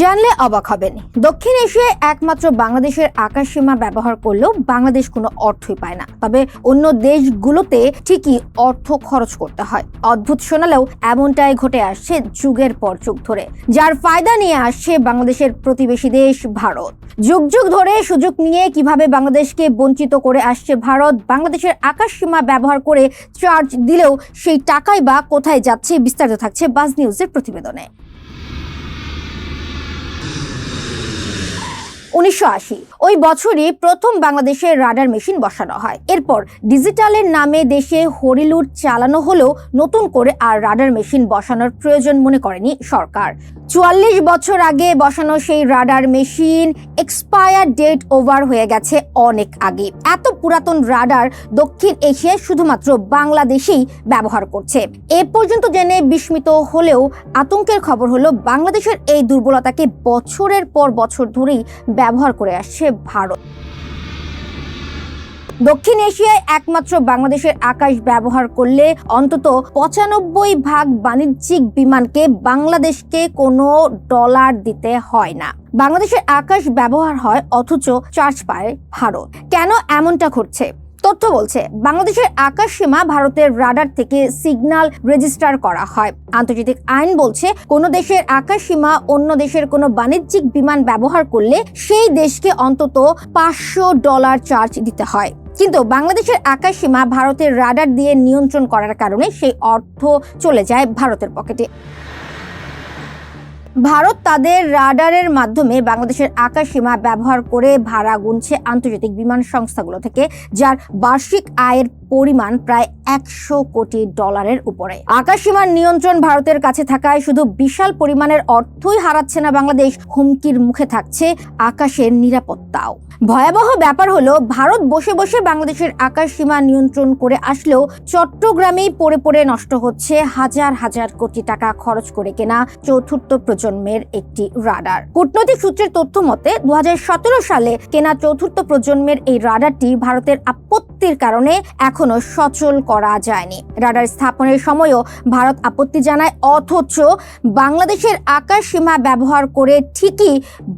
জানলে অবাক হবেন। দক্ষিণ এশিয়ায় একমাত্র বাংলাদেশের আকাশ সীমা ব্যবহার করলেও বাংলাদেশ কোনো অর্থই পায় না। তবে অন্য দেশগুলোতে ঠিকই অর্থ খরচ করতে হয়। অদ্ভুত শোনালেও এমনটাই ঘটে আসছে যুগের পর যুগ ধরে। যার ফায়দা নিয়ে আসছে বাংলাদেশের প্রতিবেশী দেশ ভারত। যুগ যুগ ধরে সুযোগ নিয়ে কীভাবে বাংলাদেশকে বঞ্চিত করে আসছে ভারত, বাংলাদেশের আকাশ সীমা ব্যবহার করে চার্জ দিলেও সেই টাকাই বা কোথায় যাচ্ছে বিস্তারিত থাকছে বাজ নিউজের প্রতিবেদনে। উনিশশো আশি। ওই বছরই প্রথম বাংলাদেশে রাডার মেশিন বসানো হয়। এরপর ডিজিটালের নামে দেশে হরিলুট চালানো হলেও নতুন করে আর রাডার মেশিন বসানোর প্রয়োজন মনে করেনি সরকার। চুয়াল্লিশ বছর আগে বসানো সেই radar machine expire date over হয়ে গেছে অনেক আগে। এত পুরাতন রাডার দক্ষিণ এশিয়ায় শুধুমাত্র বাংলাদেশেই ব্যবহার করছে। এ পর্যন্ত জেনে বিস্মিত হলেও আতঙ্কের খবর হলো, বাংলাদেশের এই দুর্বলতাকে বছরের পর বছর ধরেই ব্যবহার করে আসছে ভারত। দক্ষিণ এশিয়ায় একমাত্র বাংলাদেশের আকাশ ব্যবহার করলে অন্তত পঁচানব্বই ভাগ বাণিজ্যিক বিমানকে বাংলাদেশকে কোনো ডলার দিতে হয় না। বাংলাদেশের আকাশ ব্যবহার হয় অথচ চার্জ পায় ভারত। কেন এমনটা ঘটছে? তথ্য বলছে, বাংলাদেশের আকাশ সীমা ভারতের রাডার থেকে সিগন্যাল রেজিস্টার করা হয়। আন্তর্জাতিক আইন বলছে, কোনো দেশের আকাশ সীমা অন্য দেশের কোনো বাণিজ্যিক বিমান ব্যবহার করলে সেই দেশকে অন্তত পাঁচশো ডলার চার্জ দিতে হয়। কিন্তু বাংলাদেশের আকাশ সীমা ভারতের রাডার দিয়ে নিয়ন্ত্রণ করার কারণে সেই অর্থ চলে যায় ভারতের পকেটে। ভারত তাদের রাডারের মাধ্যমে বাংলাদেশের আকাশ সীমা ব্যবহার করে ভাড়া গুনছে আন্তর্জাতিক বিমান সংস্থাগুলো থেকে, যার বার্ষিক আয়ের পরিমাণ প্রায় একশো কোটি ডলারের উপরে। আকাশ সীমার নিয়ন্ত্রণ ভারতের কাছে থাকায় শুধু বিশাল পরিমাণের অর্থই হারাচ্ছে না বাংলাদেশ, হুমকির মুখে থাকছে আকাশের নিরাপত্তাও। ভয়াবহ ব্যাপার হলো, ভারত বসে বসে বাংলাদেশের আকাশ সীমা নিয়ন্ত্রণ করে আসলেও চট্টগ্রামেই পড়ে পড়ে নষ্ট হচ্ছে হাজার হাজার কোটি টাকা খরচ করে কেনা চতুর্থ প্রজন্মের একটি রাডার। কূটনৈতিক সূত্রের তথ্য মতে দু সালে কেনা চতুর্থ প্রজন্মের এই রাডারটি ভারতের আপত্তির কারণে এখনও সচল করা যায়নি। রাডার স্থাপনের সময়ও ভারত আপত্তি জানায়, অথচ বাংলাদেশের আকাশ সীমা ব্যবহার করে ঠিকই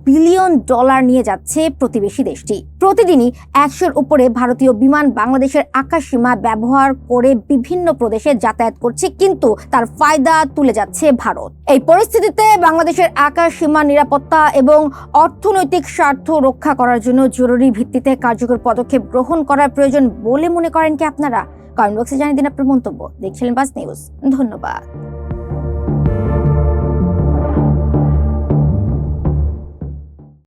বিলিয়ন ডলার নিয়ে যাচ্ছে প্রতিবেশী দেশটি। প্রতিদিনই একশোর উপরে ভারতীয় বিমান বাংলাদেশের আকাশ সীমা ব্যবহার করে বিভিন্ন প্রদেশে যাতায়াত করছে, কিন্তু তার ফায়দা তুলে যাচ্ছে ভারত। এই পরিস্থিতিতে বাংলাদেশের আকাশ, সীমা, নিরাপত্তা এবং অর্থনৈতিক স্বার্থ রক্ষা করার জন্য জরুরি ভিত্তিতে কার্যকর পদক্ষেপ গ্রহণ করার প্রয়োজন বলে মনে করেন কি আপনারা? কমেন্ট বক্সে জানিয়ে দিন আপনার মন্তব্য। দেখছিলেন বাস নিউজ। ধন্যবাদ।